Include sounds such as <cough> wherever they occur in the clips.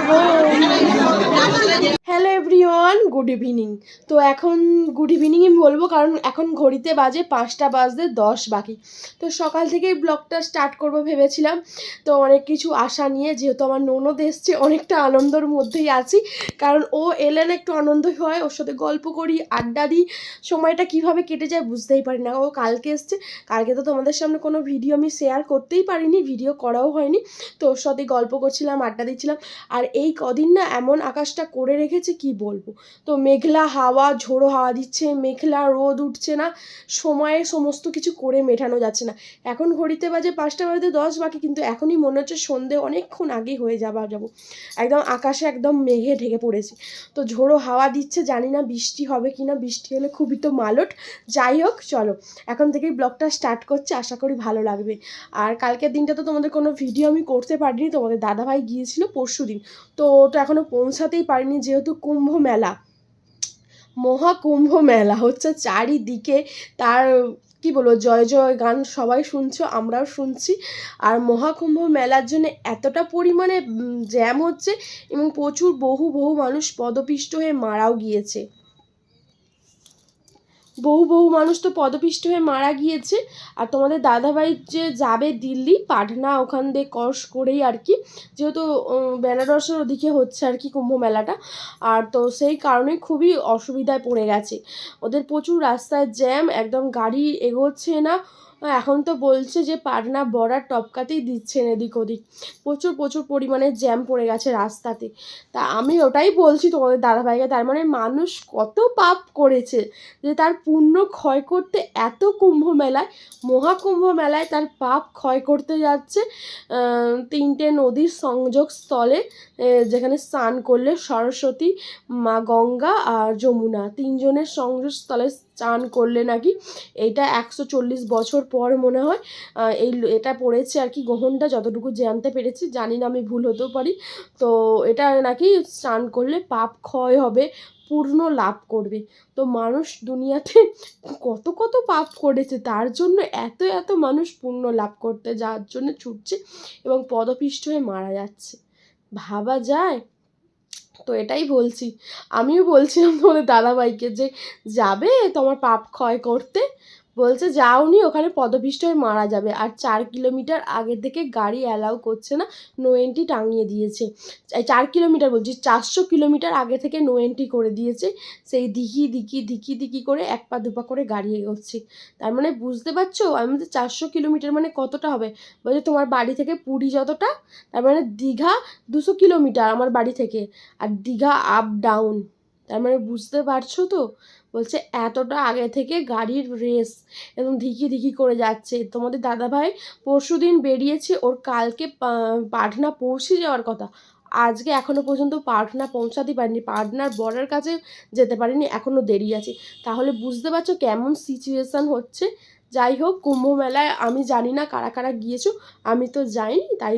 করবো everyone good evening তো এখন গুড ইভিনিং আমি বলব, কারণ এখন ঘড়িতে বাজে পাঁচটা বাজতে দশ বাকি। তো সকাল থেকেই ব্লগটা স্টার্ট করব ভেবেছিলাম। তো অনেক কিছু আশা নিয়ে, যেহেতু আমার ননদ এসছে, অনেকটা আনন্দর মধ্যেই আছি। কারণ ও এলেন একটু আনন্দ হয়, ওর সাথে গল্প করি, আড্ডা দিই। সময়টা কীভাবে কেটে যায় বুঝতেই পারি না। ও কালকে এসছে, কালকে তো তোমাদের সামনে কোনো ভিডিও আমি শেয়ার করতেই পারিনি ভিডিও করাও হয়নি। তো ওর সাথে গল্প করছিলাম, আড্ডা দিচ্ছিলাম। আর এই কদিন না এমন আকাশটা করে রেখেছে, কি বলব? তো মেঘলা হাওয়া, ঝোড়ো হাওয়া দিচ্ছে, মেঘলা রোদ উঠছে না সময়ে সমস্ত কিছু করে মেটানো যাচ্ছে না। এখন ঘড়িতে বাজে পাঁচটা বাজে দশ, বাকি কিন্তু এখনই মনে হচ্ছে সন্ধে অনেকক্ষণ আগেই হয়ে যাবা যাব। একদম আকাশে একদম মেঘে ঢেকে পড়েছে। তো ঝোড়ো হাওয়া দিচ্ছে, জানি না বৃষ্টি হবে কি না বৃষ্টি হলে খুবই তো মালট। যাই হোক, চলো। এখন থেকেই ব্লগটা স্টার্ট করছে, আশা করি ভালো লাগবে। আর কালকের দিনটা তো তোমাদের কোনো ভিডিও আমি করতে পারিনি, তোমাদের দাদাভাই গিয়েছিল পরশু দিন তো তো এখনও পৌঁছাতেই পারিনি, যেহেতু কুম্ভ মেলা। মহাকুম্ভ মেলা হচ্ছে, চারিদিকে তার, কি বলব, জয় জয় গান সবাই শুনছো, আমরাও শুনছি। আর মহাকুম্ভ মেলার জন্য এতটা পরিমাণে জ্যাম হচ্ছে এবং প্রচুর বহু বহু মানুষ পদপিষ্ট হয়ে মারাও গিয়েছে। বহু বহু মানুষ তো পদপিষ্ট হয়ে মারা গিয়েছে। আর তোমাদের দাদাভাই যে যাবে দিল্লি, পাটনা ওখান দিয়ে কস করেই আর কি। যেহেতু বেনারসের ওদিকে হচ্ছে আর কি কুম্ভ মেলাটা। আর তো সেই কারণে খুবই অসুবিধায় পড়ে গেছে। ওদের প্রচুর রাস্তায় জ্যাম, একদম গাড়ি এগোচ্ছে না। এখন তো বলছে যে পাটনা বর্ডার টপকাতেই দিচ্ছেন এদিক ওদিক। প্রচুর প্রচুর পরিমাণে জ্যাম পড়ে গেছে রাস্তাতে। তা আমি ওটাই বলছি তোমাদের দাদাভাইকে, তার মানে মানুষ কত পাপ করেছে যে তার পুণ্য ক্ষয় করতে এত কুম্ভ মেলায় মহাকুম্ভ মেলায় তার পাপ ক্ষয় করতে যাচ্ছে তিনটে নদীর সংযোগ স্থলে যেখানে স্নান করলে সরস্বতী, মা গঙ্গা আর যমুনা, তিনজনের সংযোগ স্নান করলে নাকি? এইটা একশো চল্লিশ বছর পর মনে হয় এই এটা পড়েছে আর কি গ্রহণটা যতটুকু জানতে পেরেছি। জানি না আমি ভুল হতেও পারি। তো এটা নাকি স্নান করলে পাপ ক্ষয় হবে, পূর্ণ লাভ করবে। তো মানুষ দুনিয়াতে কত কত পাপ করেছে, তার জন্য এত এত মানুষ পূর্ণ লাভ করতে যাওয়ার জন্য ছুটছে এবং পদপিষ্ট হয়ে মারা যাচ্ছে। ভাবা যায়? তো এটাই বলছি। আমিও বলছিলাম তোমাদের দাদাভাইকে যে যাবে তোমার পাপ ক্ষয় করতে? বলছে, যাওনি, ওখানে পদপিষ্ট হয়ে মারা যাবে। আর চার কিলোমিটার আগে থেকে গাড়ি অ্যালাউ করছে না নো এন্ট্রি টাঙিয়ে দিয়েছে। চার কিলোমিটার বলছি, চারশো কিলোমিটার আগে থেকে নো এন্ট্রি করে দিয়েছে। সেই দিঘি দিঘি দিঘি দিঘি করে এক পা দুপা করে গাড়ি এগোচ্ছে। তার মানে বুঝতে পারছ? আমি তো চারশো কিলোমিটার মানে কতটা হবে? বলছে, তোমার বাড়ি থেকে পুরী যতটা, তার মানে দীঘা দুশো কিলোমিটার আমার বাড়ি থেকে। আর দীঘা আপ ডাউন তার মানে বুঝতে পারছ তো? বলছে, এতটা আগে থেকে গাড়ির রেস একদম ধিকি ধিকি করে যাচ্ছে। তোমাদের দাদাভাই পরশু দিন বেরিয়েছে, ওর কালকে পাটনা পৌঁছে যাওয়ার কথা। আজকে এখনও পর্যন্ত পাটনা পৌঁছাতে পারিনি। পাটনার বর্ডার কাছে যেতে পারিনি এখনও দেরি আছে। তাহলে বুঝতে পারছ কেমন সিচুয়েশান হচ্ছে? যাই হোক, কুম্ভ মেলায় আমি জানি না কারা কারা গিয়েছো, আমি তো যাইনি, তাই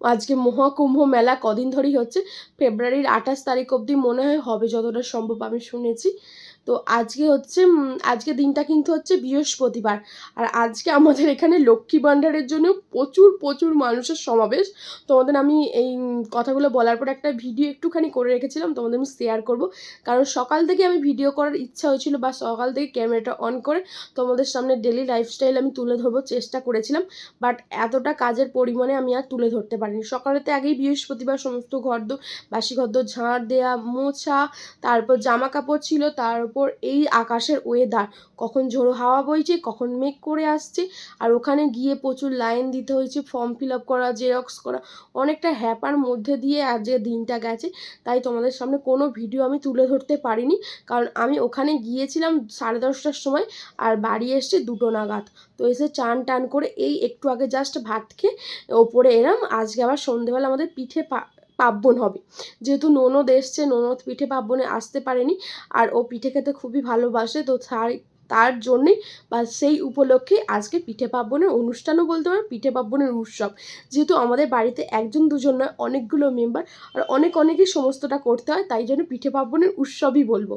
আজকে মহাকুম্ভ মেলা কদিন ধরেই হচ্ছে, ফেব্রুয়ারির আঠাশ তারিখ অবধি মনে হয় হবে, যতটা সম্ভব আমি শুনেছি। তো আজকে হচ্ছে আজকে দিনটা কিন্তু হচ্ছে বৃহস্পতিবার। আর আজকে আমাদের এখানে লক্ষ্মী ভাণ্ডারের জন্য প্রচুর প্রচুর মানুষের সমাবেশ। তোমাদের আমি এই কথাগুলো বলার পর একটা ভিডিও একটুখানি করে রেখেছিলাম, তোমাদের আমি শেয়ার করব। কারণ সকাল থেকে আমি ভিডিও করার ইচ্ছা হয়েছিল বা সকাল থেকে ক্যামেরাটা অন করে তোমাদের সামনে ডেলি লাইফস্টাইল আমি তুলে ধরবো চেষ্টা করেছিলাম। বাট এতটা কাজের পরিমাণে আমি আর তুলে ধরতে পারিনি। সকালেতে আগেই বৃহস্পতিবার সমস্ত ঘর দো বাসি ঘর দো ঝাড় দেয়া, মোছা, তারপর জামা কাপড় ছিল তার উপর এই আকাশের ওয়েদার কখন ঝোড়ো হাওয়া বইছে, কখন মেঘ করে আসছে, আর ওখানে গিয়ে প্রচুর লাইন দিতে হয়েছে ফর্ম ফিল আপ করা জেরক্স করা। অনেকটা হ্যাপার মধ্যে দিয়ে আজকে দিনটা গেছে, তাই তোমাদের সামনে কোনো ভিডিও আমি তুলে ধরতে পারিনি। কারণ আমি ওখানে গিয়েছিলাম সাড়ে দশটার সময়, আর বাড়ি এসছে দুটো নাগাদ। তো এসে চান টান করে এই একটু আগে জাস্ট ভাত খেয়ে ওপরে এলাম। আজকে আবার সন্ধেবেলা আমাদের পিঠে পা- পার্বণ হবে। যেহেতু ননদ এসছে, ননদ পিঠে পাব্বনে আসতে পারেনি। আর ও পিঠে খেতে খুবই ভালোবাসে, তো তাই তার জন্যেই বা সেই উপলক্ষে আজকে পিঠে পার্বণের অনুষ্ঠানও বলতে পারো, পিঠে পার্বণের উৎসব। যেহেতু আমাদের বাড়িতে একজন দুজন নয়, অনেকগুলো মেম্বার আর অনেক অনেকই সমস্তটা করতে হয়, তাই জন্য পিঠে পার্বণের উৎসবই বলব।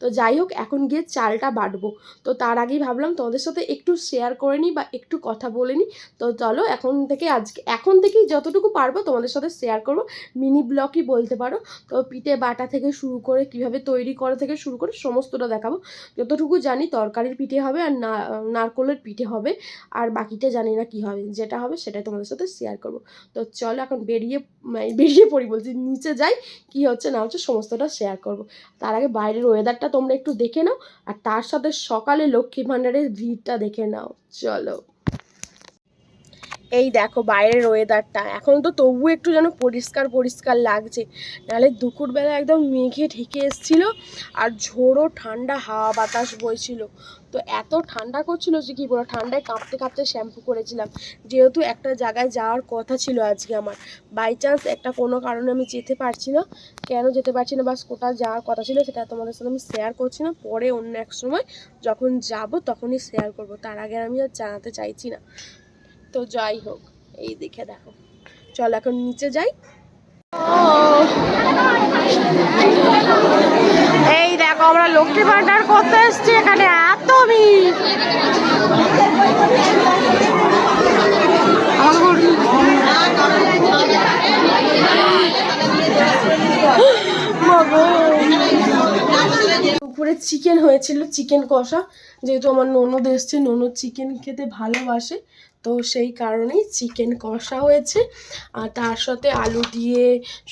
তো যাই হোক, এখন গিয়ে চালটা বাটবো। তো তার আগেই ভাবলাম তোমাদের সাথে একটু শেয়ার করে নিই বা একটু কথা বলে নিই। তো চলো, এখন থেকে আজকে এখন থেকেই যতটুকু পারব তোমাদের সাথে শেয়ার করব। মিনি ব্লগই বলতে পারো। তো পিঠে বাটা থেকে শুরু করে, কীভাবে তৈরি করা থেকে শুরু করে, সমস্তটা দেখাবো। যতটুকু জানি তরকারির পিঠে হবে আর না, নারকোলের পিঠে হবে। আর বাকিটা জানি না কী হবে, যেটা হবে সেটাই তোমাদের সাথে শেয়ার করব। তো চলো এখন বেরিয়ে মানে বেরিয়ে পড়ি বলছি, নিচে যাই, কি হচ্ছে না হচ্ছে সমস্তটা শেয়ার করব। তার আগে বাইরের ওয়েদারটা তোমরা একটু দেখে নাও, আর তার সাথে সকালে লক্ষ্মী ভাণ্ডারের ভিড়টা দেখে নাও। চলো। এই দেখো বাইরের ওয়েদারটা এখন তো তবু একটু যেন পরিষ্কার পরিষ্কার লাগছে। নাহলে দুপুরবেলা একদম মেঘে ঢেকে এসছিল আর ঝোড়ো ঠান্ডা হাওয়া বাতাস বইছিল। তো এত ঠান্ডা করছিল যে কি বলো ঠান্ডায় কাঁপতে কাঁপতে শ্যাম্পু করেছিলাম। যেহেতু একটা জায়গায় যাওয়ার কথা ছিল আজকে আমার। বাই চান্স একটা কোনো কারণে আমি যেতে পারছি না। কেন যেতে পারছি না বাস কোথাও যাওয়ার কথা ছিল সেটা তোমাদের সাথে আমি শেয়ার করছি না। পরে অন্য এক সময় যখন যাব তখনই শেয়ার করব। তার আগে আমি আর জানাতে চাইছি না। তো যাই হোক, এই দেখে দেখো। চল এখন নিচে যাই। এই দেখো, আমরা লক্ষ্মী ভান্ডার করতে এসছি এখানে, এত দুপুরে চিকেন হয়েছিল চিকেন কষা। যেহেতু আমার ননদ এসছে, ননদ চিকেন খেতে ভালোবাসে। তো সেই কারণেই চিকেন কষা হয়েছে। আর তার সাথে আলু দিয়ে,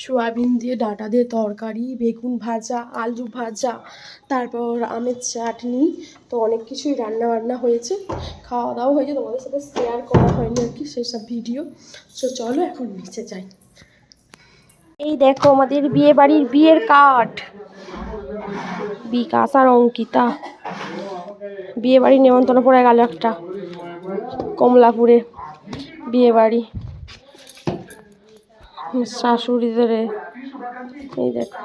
সোয়াবিন দিয়ে, ডাঁটা দিয়ে তরকারি, বেগুন ভাজা, আলু ভাজা, তারপর আমের চাটনি, তো অনেক কিছুই রান্না বান্না হয়েছে। খাওয়া দাওয়া হয়েছে, তোমাদের সাথে শেয়ার করা হয়নি আর কি সেসব ভিডিও তো চলো এখন নিচে যাই। এই দেখো আমাদের বিয়ে বাড়ির বিয়ের কার্ড বিকাশ আর অঙ্কিতা। বিয়ে বাড়ি নেমন্তন্ন পড়ে গেল একটা। কমলাপুরে বিয়ে বাড়ি শাশুড়িদের এই দেখো।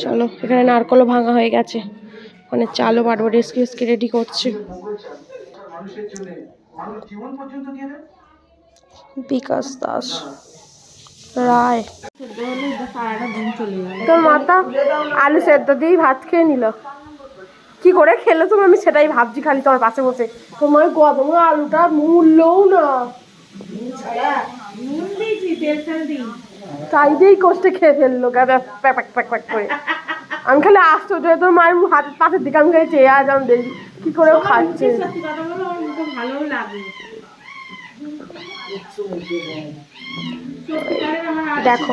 চলো, এখানে নারকলও ভাঙা হয়ে গেছে। ওখানে চালও বাটবো রেস্কি রেস্কি রেডি করছে। বিকাশ দাস রায়। তোর মাতা আলু সেদ্ধ দিয়েই ভাত খেয়ে নিল। কি করে খেলে তুমি? আমি সেটাই ভাবছি খালি তোমার পাশে বসে। তোমার গদম আলুটা মূল্যও না। তাই দিয়েই কষ্টে খেয়ে ফেলল প্যাক প্যাক প্যাক প্যাক করে। আমি খালি আশ্চর্য তোর মায়ের হাতের পাশের দিকে আমি খালি চেয়ে আজ আমি দেখি কি করে খাচ্ছে। দেখো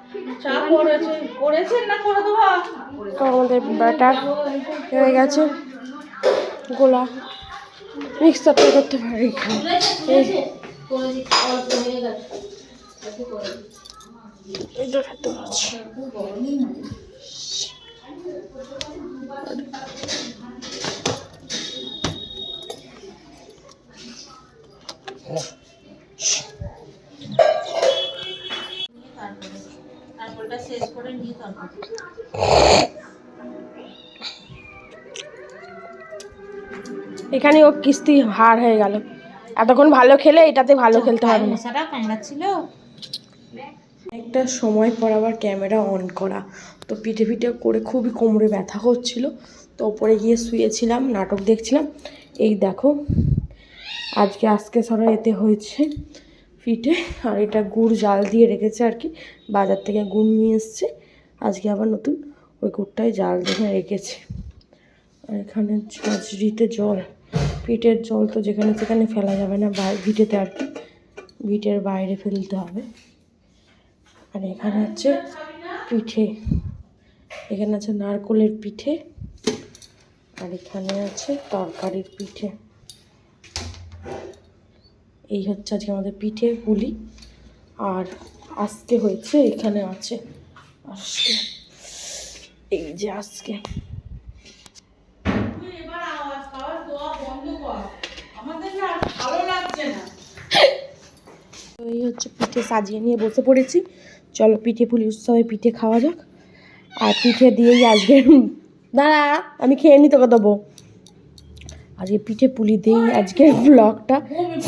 তো আমাদের ব্যাটার হয়ে গেছে গোলা। মিক্সারটা করতে পারি এই। করে নিয়ে তারপর এখানে ও কিস্তি হার হয়ে গেল। এতক্ষণ ভালো খেলে এটাতে ভালো খেলতে হবে না। কামড়াচ্ছিল। একটা সময় পর আবার ক্যামেরা অন করা। তো পিঠে পিঠে করে খুবই কোমরে ব্যথা হচ্ছিল তো ওপরে গিয়ে শুয়েছিলাম নাটক দেখছিলাম। এই দেখো আজকে আজকে সরা এতে হয়েছে পিঠে। আর এটা গুড় জাল দিয়ে রেখেছে আর কি। বাজার থেকে গুড় নিয়ে এসছে। আজকে আবার নতুন ওই গুড়টাই জাল দিয়ে রেখেছে। আর এখানে ঝাঁঝরিতে জল, পিঠের জল তো যেখানে সেখানে ফেলা যাবে না ভিটেতে আর কি। ভিটের বাইরে ফেলতে হবে। আর এখানে হচ্ছে পিঠে, এখানে আছে নারকোলের পিঠে, আর এখানে আছে তরকারির পিঠে। এই হচ্ছে আজকে আমাদের পিঠে পুলি। আর আজকে হয়েছে এখানে আছে আজকে। এই যে আজকে। এই হচ্ছে পিঠে সাজিয়ে নিয়ে বসে পড়েছি। চলো পিঠে পুলি উৎসবে পিঠে খাওয়া যাক। আর পিঠে দিয়েই আজকে <laughs> দাঁড়া আমি খেয়ে নি তোকে দেবো। আজকে পিঠে পুলি দিয়েই আজকে ব্লগটা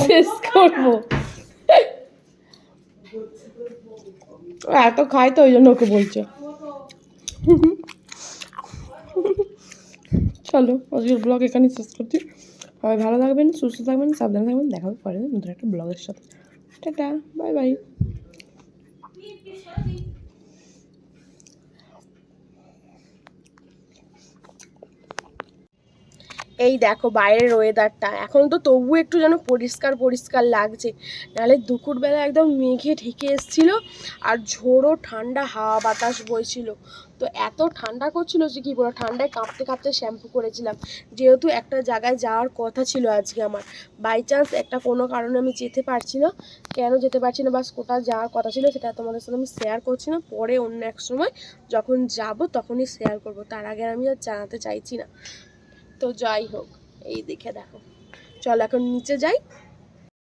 শেষ করব। এত খাই তো, ওই জন্য ওকে বলছে। চলো, আজকের ব্লগ এখানে শেষ করছি। সবাই ভালো থাকবেন, সুস্থ থাকবেন, সাবধানে থাকবেন। দেখা হবে পরে নতুন একটা ব্লগের সাথে। টাটা বাই বাই এই দেখো বাইরের ওয়েদারটা এখন তো তবু একটু যেন পরিষ্কার পরিষ্কার লাগছে। নাহলে দুপুরবেলা একদম মেঘে ঢেকে এসছিল আর ঝোড়ো ঠান্ডা হাওয়া বাতাস বইছিল। তো এত ঠান্ডা করছিল যে কি বলো ঠান্ডায় কাঁপতে কাঁপতে শ্যাম্পু করেছিলাম। যেহেতু একটা জায়গায় যাওয়ার কথা ছিল আজকে আমার। বাই চান্স একটা কোনো কারণে আমি যেতে পারছি না। কেন যেতে পারছি না বাস কোথাও যাওয়ার কথা ছিল সেটা তোমাদের সাথে আমি শেয়ার করছি না। পরে অন্য এক সময় যখন যাব তখনই শেয়ার করব। তার আগে আমি আর জানাতে চাইছি না। তো যাই হোক এই দেখে দেখো। চল এখন নিচে যাই।